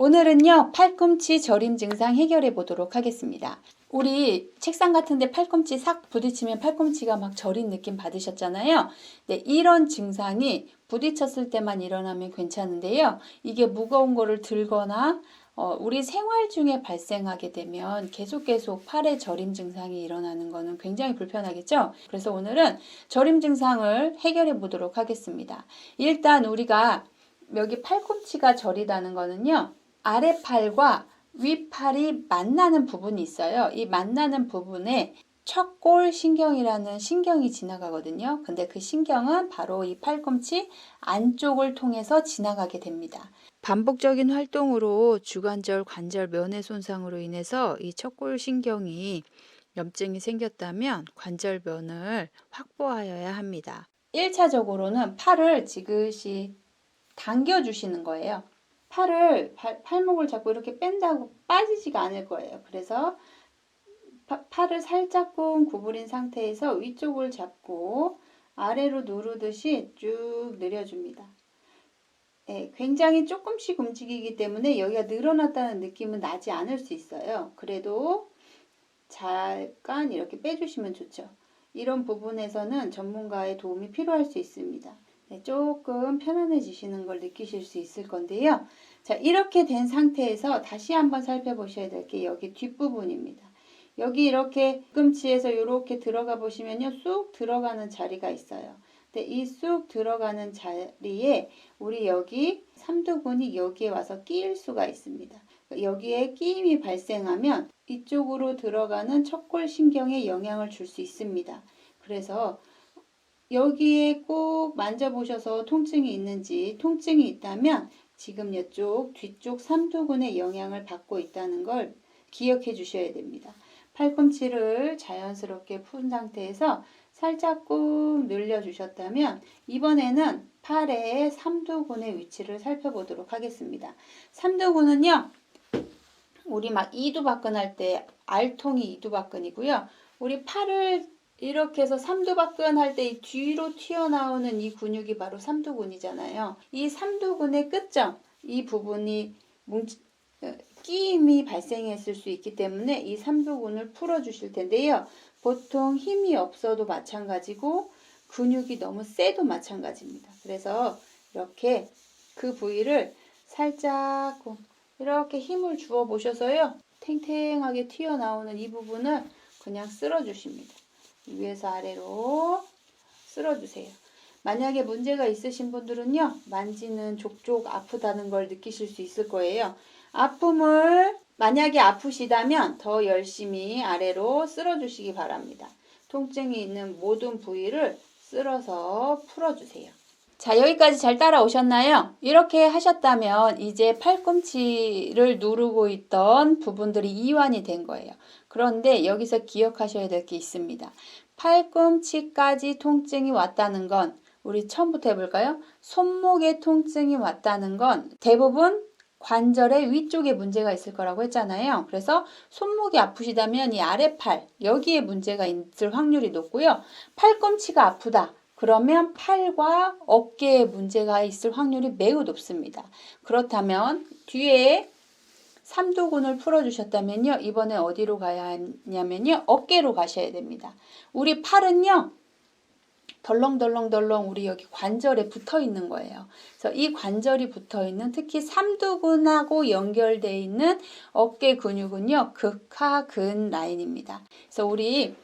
오늘은요, 팔꿈치 저림 증상 해결해 보도록 하겠습니다. 우리 책상 같은데 팔꿈치 싹 부딪히면 팔꿈치가 막 저린 느낌 받으셨잖아요. 네, 이런 증상이 부딪혔을 때만 일어나면 괜찮은데요. 이게 무거운 거를 들거나 어, 우리 생활 중에 발생하게 되면 계속 계속 팔의 저림 증상이 일어나는 거는 굉장히 불편하겠죠? 그래서 오늘은 저림 증상을 해결해 보도록 하겠습니다. 일단 우리가 여기 팔꿈치가 저리다는 거는요. 아래팔과 윗팔이 만나는 부분이 있어요. 이 만나는 부분에 척골 신경이라는 신경이 지나가거든요. 근데 그 신경은 바로 이 팔꿈치 안쪽을 통해서 지나가게 됩니다. 반복적인 활동으로 주관절 관절 면의 손상으로 인해서 이 척골 신경이 염증이 생겼다면 관절면을 확보하여야 합니다. 1차적으로는 팔을 지그시 당겨 주시는 거예요. 팔을 팔, 팔목을 잡고 이렇게 뺀다고 빠지지가 않을 거예요. 그래서 파- 팔을 살짝쿵 구부린 상태에서 위쪽을 잡고 아래로 누르듯이 쭉 내려줍니다. 예, 굉장히 조금씩 움직이기 때문에 여기가 늘어났다는 느낌은 나지 않을 수 있어요. 그래도 잠깐 이렇게 빼주시면 좋죠. 이런 부분에서는 전문가의 도움이 필요할 수 있습니다. 네, 조금 편안해지시는 걸 느끼실 수 있을 건데요. 자, 이렇게 된 상태에서 다시 한번 살펴보셔야 될 게 여기 뒷부분입니다. 여기 이렇게 뒤꿈치에서 이렇게 들어가 보시면요. 쑥 들어가는 자리가 있어요. 근데 이 쑥 들어가는 자리에 우리 여기 삼두근이 여기에 와서 끼일 수가 있습니다. 여기에 끼임이 발생하면 이쪽으로 들어가는 척골 신경에 영향을 줄 수 있습니다. 그래서 여기에 꼭 만져보셔서 통증이 있는지 통증이 있다면 지금 이쪽 뒤쪽 삼두근에 영향을 받고 있다는 걸 기억해 주셔야 됩니다. 팔꿈치를 자연스럽게 푼 상태에서 살짝 꾹 늘려 주셨다면 이번에는 팔의 삼두근의 위치를 살펴보도록 하겠습니다. 삼두근은요. 우리 막 이두박근 할 때 알통이 이두박근이고요. 우리 팔을 이렇게 해서 삼두박근 할 때 이 뒤로 튀어나오는 이 근육이 바로 삼두근이잖아요. 이 삼두근의 끝점, 이 부분이 뭉치, 어, 끼임이 발생했을 수 있기 때문에 이 삼두근을 풀어주실 텐데요. 보통 힘이 없어도 마찬가지고 근육이 너무 세도 마찬가지입니다. 그래서 이렇게 그 부위를 살짝 이렇게 힘을 주어 보셔서요. 탱탱하게 튀어나오는 이 부분을 그냥 쓸어 주십니다. 위에서 아래로 쓸어주세요. 만약에 문제가 있으신 분들은요, 만지는 족족 아프다는 걸 느끼실 수 있을 거예요. 아픔을 만약에 아프시다면 더 열심히 아래로 쓸어주시기 바랍니다. 통증이 있는 모든 부위를 쓸어서 풀어주세요. 자, 여기까지 잘 따라오셨나요? 이렇게 하셨다면 이제 팔꿈치를 누르고 있던 부분들이 이완이 된 거예요. 그런데 여기서 기억하셔야 될 게 있습니다. 팔꿈치까지 통증이 왔다는 건 우리 처음부터 해볼까요? 손목에 통증이 왔다는 건 대부분 관절의 위쪽에 문제가 있을 거라고 했잖아요. 그래서 손목이 아프시다면 이 아래팔 여기에 문제가 있을 확률이 높고요. 팔꿈치가 아프다. 그러면 팔과 어깨에 문제가 있을 확률이 매우 높습니다. 그렇다면 뒤에 삼두근을 풀어주셨다면요. 이번에 어디로 가야 하냐면요. 어깨로 가셔야 됩니다. 우리 팔은요. 덜렁덜렁덜렁 우리 여기 관절에 붙어 있는 거예요. 그래서 이 관절이 붙어 있는 특히 삼두근하고 연결되어 있는 어깨 근육은요. 극하근 라인입니다. 그래서 우리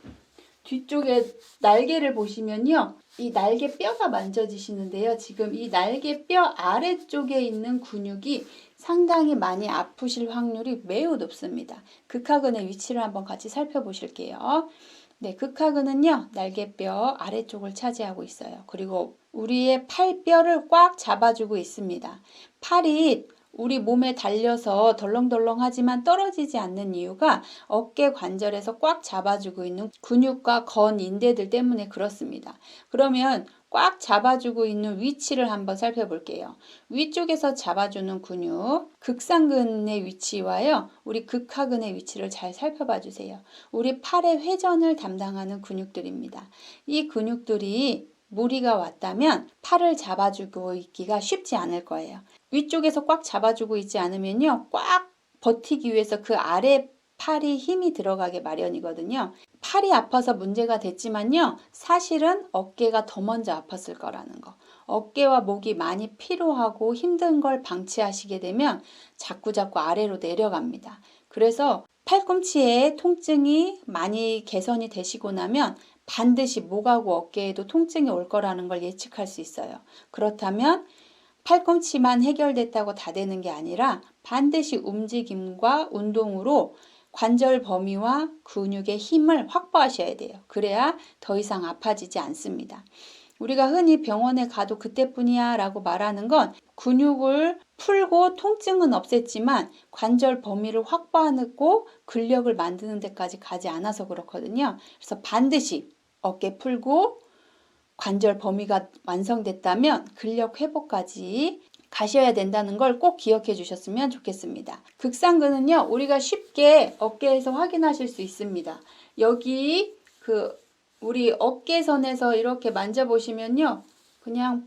뒤쪽에 날개를 보시면요. 이 날개 뼈가 만져지시는데요. 지금 이 날개 뼈 아래쪽에 있는 근육이 상당히 많이 아프실 확률이 매우 높습니다. 극하근의 위치를 한번 같이 살펴보실게요. 네, 극하근은요, 날개뼈 아래쪽을 차지하고 있어요. 그리고 우리의 팔뼈를 꽉 잡아주고 있습니다. 팔이 우리 몸에 달려서 덜렁덜렁하지만 떨어지지 않는 이유가 어깨 관절에서 꽉 잡아주고 있는 근육과 건 인대들 때문에 그렇습니다. 그러면 꽉 잡아주고 있는 위치를 한번 살펴볼게요. 위쪽에서 잡아주는 근육, 극상근의 위치와요, 우리 극하근의 위치를 잘 살펴봐 주세요. 우리 팔의 회전을 담당하는 근육들입니다. 이 근육들이 무리가 왔다면 팔을 잡아주고 있기가 쉽지 않을 거예요. 위쪽에서 꽉 잡아주고 있지 않으면요. 꽉 버티기 위해서 그 아래 팔이 힘이 들어가게 마련이거든요. 팔이 아파서 문제가 됐지만요. 사실은 어깨가 더 먼저 아팠을 거라는 거. 어깨와 목이 많이 피로하고 힘든 걸 방치하시게 되면 자꾸자꾸 아래로 내려갑니다. 그래서 팔꿈치에 통증이 많이 개선이 되시고 나면 반드시 목하고 어깨에도 통증이 올 거라는 걸 예측할 수 있어요. 그렇다면 팔꿈치만 해결됐다고 다 되는 게 아니라 반드시 움직임과 운동으로 관절 범위와 근육의 힘을 확보하셔야 돼요. 그래야 더 이상 아파지지 않습니다. 우리가 흔히 병원에 가도 그때뿐이야 라고 말하는 건 근육을 풀고 통증은 없앴지만 관절 범위를 확보하고 근력을 만드는 데까지 가지 않아서 그렇거든요. 그래서 반드시 어깨 풀고 관절 범위가 완성됐다면 근력 회복까지 가셔야 된다는 걸 꼭 기억해 주셨으면 좋겠습니다. 극상근은요, 우리가 쉽게 어깨에서 확인하실 수 있습니다. 여기 그 우리 어깨선에서 이렇게 만져보시면요, 그냥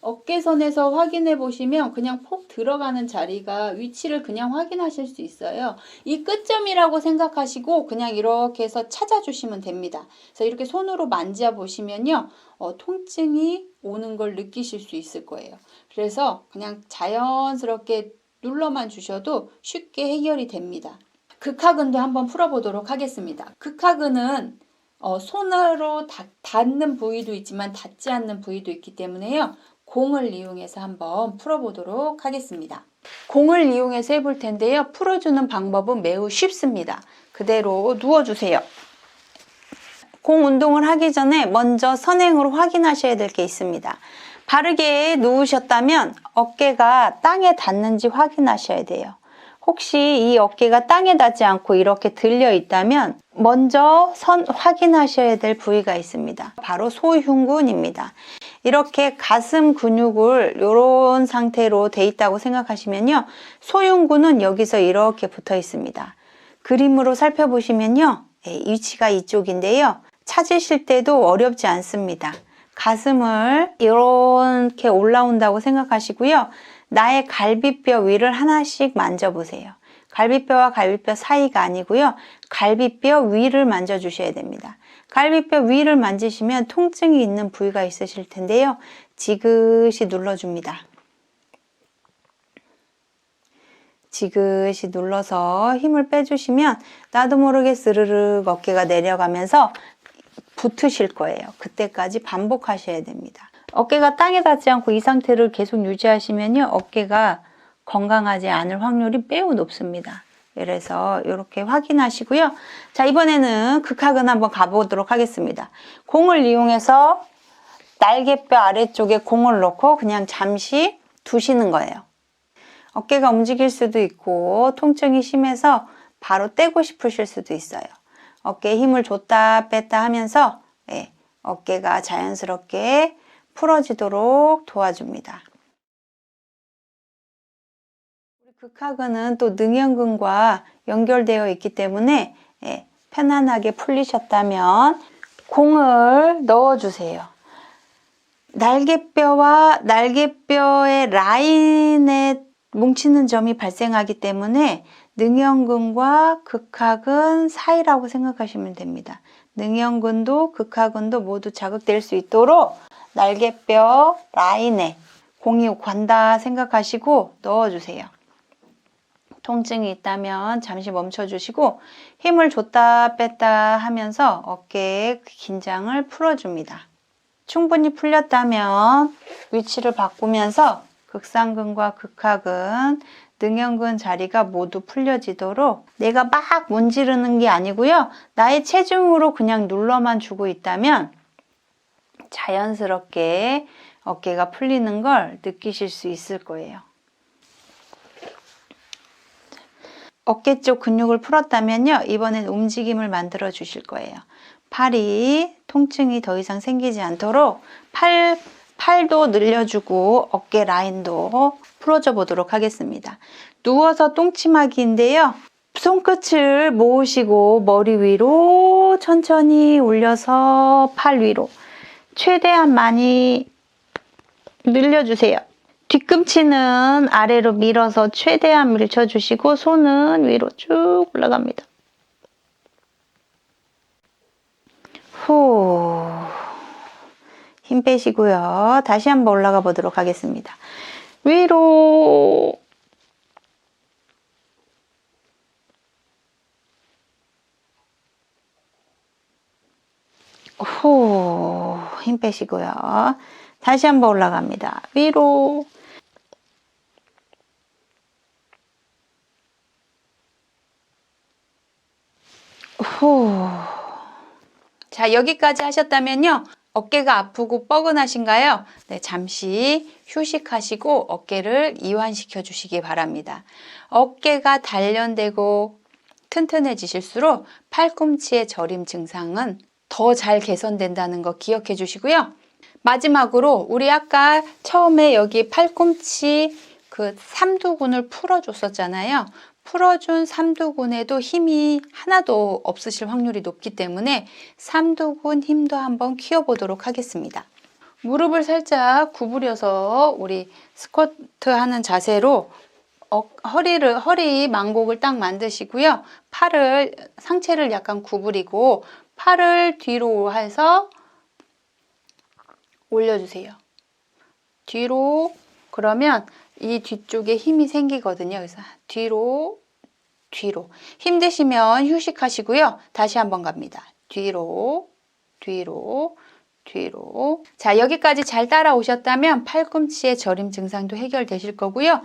어깨선에서 확인해 보시면 그냥 폭 들어가는 자리가 위치를 그냥 확인하실 수 있어요. 이 끝점이라고 생각하시고 그냥 이렇게 해서 찾아주시면 됩니다. 그래서 이렇게 손으로 만져 보시면요. 어, 통증이 오는 걸 느끼실 수 있을 거예요. 그래서 그냥 자연스럽게 눌러만 주셔도 쉽게 해결이 됩니다. 극하근도 한번 풀어보도록 하겠습니다. 극하근은 어, 손으로 닿, 닿는 부위도 있지만 닿지 않는 부위도 있기 때문에요. 공을 이용해서 한번 풀어보도록 하겠습니다. 공을 이용해서 해볼 텐데요. 풀어주는 방법은 매우 쉽습니다. 그대로 누워주세요. 공 운동을 하기 전에 먼저 선행으로 확인하셔야 될 게 있습니다. 바르게 누우셨다면 어깨가 땅에 닿는지 확인하셔야 돼요. 혹시 이 어깨가 땅에 닿지 않고 이렇게 들려 있다면 먼저 선 확인하셔야 될 부위가 있습니다. 바로 소흉근입니다. 이렇게 가슴 근육을 이런 상태로 돼 있다고 생각하시면요. 소흉근은 여기서 이렇게 붙어 있습니다. 그림으로 살펴보시면요. 예, 위치가 이쪽인데요. 찾으실 때도 어렵지 않습니다. 가슴을 이렇게 올라온다고 생각하시고요. 나의 갈비뼈 위를 하나씩 만져보세요. 갈비뼈와 갈비뼈 사이가 아니고요. 갈비뼈 위를 만져주셔야 됩니다. 갈비뼈 위를 만지시면 통증이 있는 부위가 있으실 텐데요. 지그시 눌러줍니다. 지그시 눌러서 힘을 빼주시면 나도 모르게 스르륵 어깨가 내려가면서 붙으실 거예요. 그때까지 반복하셔야 됩니다. 어깨가 땅에 닿지 않고 이 상태를 계속 유지하시면요. 어깨가 건강하지 않을 확률이 매우 높습니다. 그래서 이렇게 확인하시고요. 자, 이번에는 극학은 한번 가보도록 하겠습니다. 공을 이용해서 날개뼈 아래쪽에 공을 넣고 그냥 잠시 두시는 거예요. 어깨가 움직일 수도 있고 통증이 심해서 바로 떼고 싶으실 수도 있어요. 어깨에 힘을 줬다 뺐다 하면서 예, 어깨가 자연스럽게 풀어지도록 도와줍니다. 극하근은 또 능형근과 연결되어 있기 때문에 예, 편안하게 풀리셨다면 공을 넣어주세요. 날개뼈와 날개뼈의 라인에 뭉치는 점이 발생하기 때문에 능형근과 극하근 사이라고 생각하시면 됩니다. 능형근도 극하근도 모두 자극될 수 있도록 날개뼈 라인에 공이 관다 생각하시고 넣어주세요. 통증이 있다면 잠시 멈춰주시고 힘을 줬다 뺐다 하면서 어깨의 긴장을 풀어줍니다. 충분히 풀렸다면 위치를 바꾸면서 극상근과 극하근, 능형근 자리가 모두 풀려지도록 내가 막 문지르는 게 아니고요. 나의 체중으로 그냥 눌러만 주고 있다면 자연스럽게 어깨가 풀리는 걸 느끼실 수 있을 거예요. 어깨 쪽 근육을 풀었다면요. 이번엔 움직임을 만들어 주실 거예요. 팔이 통증이 더 이상 생기지 않도록 팔, 팔도 늘려주고 어깨 라인도 풀어줘 보도록 하겠습니다. 누워서 똥침하기인데요. 손끝을 모으시고 머리 위로 천천히 올려서 팔 위로 최대한 많이 늘려주세요. 뒤꿈치는 아래로 밀어서 최대한 밀쳐주시고 손은 위로 쭉 올라갑니다. 후. 힘 빼시고요. 다시 한번 올라가 보도록 하겠습니다. 위로. 후. 힘 빼시고요. 다시 한번 올라갑니다. 위로. 후. 자, 여기까지 하셨다면요. 어깨가 아프고 뻐근하신가요? 네, 잠시 휴식하시고 어깨를 이완시켜 주시기 바랍니다. 어깨가 단련되고 튼튼해지실수록 팔꿈치의 저림 증상은 더 잘 개선된다는 거 기억해 주시고요. 마지막으로 우리 아까 처음에 여기 팔꿈치 그 삼두근을 풀어줬었잖아요. 풀어준 삼두근에도 힘이 하나도 없으실 확률이 높기 때문에 삼두근 힘도 한번 키워보도록 하겠습니다. 무릎을 살짝 구부려서 우리 스쿼트 하는 자세로 어, 허리를 허리 망곡을 딱 만드시고요. 팔을 상체를 약간 구부리고 팔을 뒤로 해서 올려주세요. 뒤로 그러면 이 뒤쪽에 힘이 생기거든요. 그래서 뒤로 뒤로 힘드시면 휴식하시고요. 다시 한번 갑니다. 뒤로 뒤로 뒤로 자 여기까지 잘 따라오셨다면 팔꿈치의 저림 증상도 해결되실 거고요.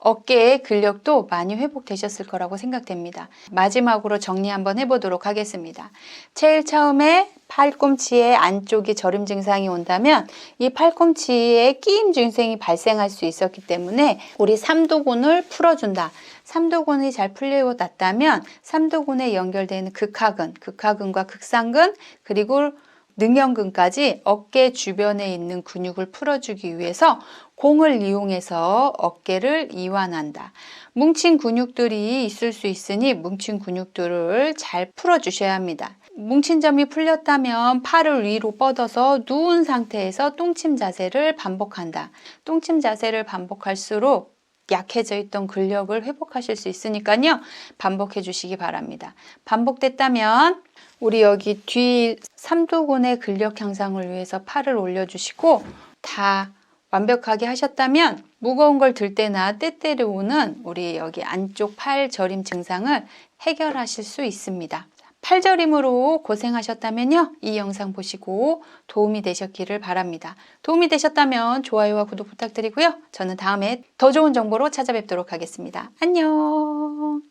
어깨의 근력도 많이 회복되셨을 거라고 생각됩니다. 마지막으로 정리 한번 해보도록 하겠습니다. 제일 처음에 팔꿈치의 안쪽이 저림 증상이 온다면 이 팔꿈치에 끼임 증상이 발생할 수 있었기 때문에 우리 삼두근을 풀어준다. 삼두근이 잘 풀리고 났다면 삼두근에 연결되는 극하근, 극하근과 극상근 그리고 능형근까지 어깨 주변에 있는 근육을 풀어주기 위해서 공을 이용해서 어깨를 이완한다. 뭉친 근육들이 있을 수 있으니 뭉친 근육들을 잘 풀어주셔야 합니다. 뭉친 점이 풀렸다면 팔을 위로 뻗어서 누운 상태에서 똥침 자세를 반복한다. 똥침 자세를 반복할수록 약해져 있던 근력을 회복하실 수 있으니까요. 반복해 주시기 바랍니다. 반복됐다면 우리 여기 뒤 삼두근의 근력 향상을 위해서 팔을 올려주시고 다 완벽하게 하셨다면 무거운 걸 들 때나 때때려 오는 우리 여기 안쪽 팔 저림 증상을 해결하실 수 있습니다. 팔저림으로 고생하셨다면요. 이 영상 보시고 도움이 되셨기를 바랍니다. 도움이 되셨다면 좋아요와 구독 부탁드리고요. 저는 다음에 더 좋은 정보로 찾아뵙도록 하겠습니다. 안녕!